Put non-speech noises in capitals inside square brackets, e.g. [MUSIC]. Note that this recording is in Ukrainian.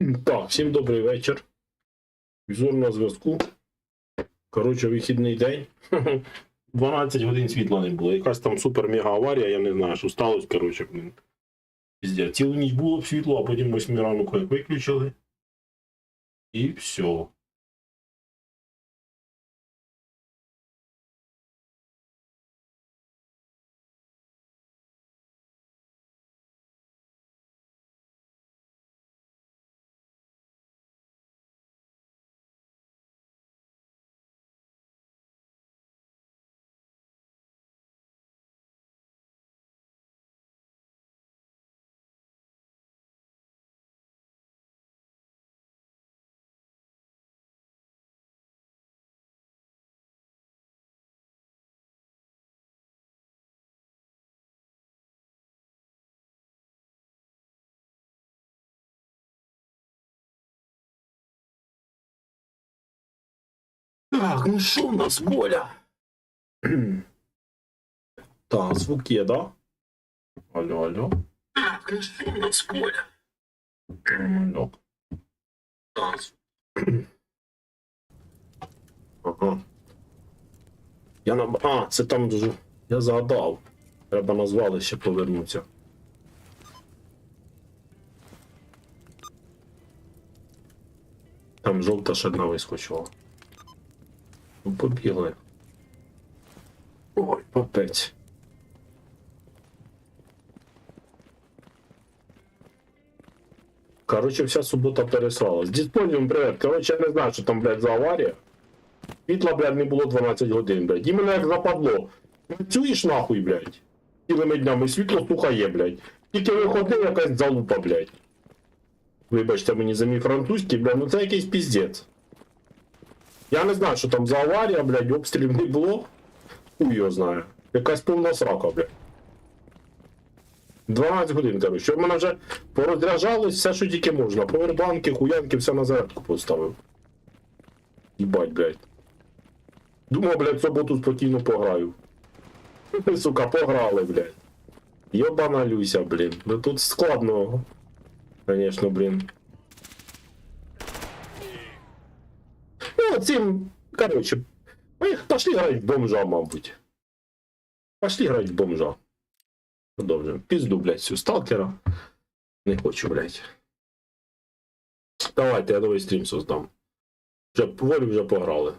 Так, всім добрий вечір. Візор на зв'язку. Коротше, вихідний день. [LAUGHS] 12 годин світла не було. Якась там супер-мега аварія, я не знаю, що сталося, коротше, блин. Піздець. Цілу ніч було б світло, а потім 8 ранку як виключили. І все. Так, ну що у нас Боля? [CLEARS THROAT] Так, звук є, да? Алло, алло. Так, ну що у нас Боля? Алло. Так. звук. [CLEARS THROAT] Ага. Я на... А, це там ж- я згадав. Треба на звалище повернутися. Там жовта ще одна вискочила. Ну, побігли. Ой, попець. Короче, вся субота переслалась. Диспозіум, привет. Короче, я не знаю, що там, блядь, за аварія. Світла, блядь, не було 12 годин, блядь. І мене як западло. Працюєш нахуй, блядь. Цілими днями світло суха є, блядь. Тільки виходив якась залупа, блядь. Вибачте мені за мій французький, блядь, ну це якийсь піздець. Я не знаю, що там за аварія, блядь, обстрілів не було. Хуй його знає. Якась повна срака, блядь. 12 годин, коротше. Мене вже порозряджалось все, що тільки можна. Повербанки, хуянки, все на зарядку поставив. Їбать, блядь. Думав, блядь, в суботу спокійно пограю. [LAUGHS] Сука, пограли, блядь. Йобана Люся, блін. Ну тут складно. Конечно, блін. Ну, цим, короче, пошли грати в бомжа, мабуть. Пошли грати в бомжа. Продовжуємо. Пізду, блядь, цю сталкера. Не хочу, блядь. Давайте, я новий стрім создам. Вже поволі вже пограли.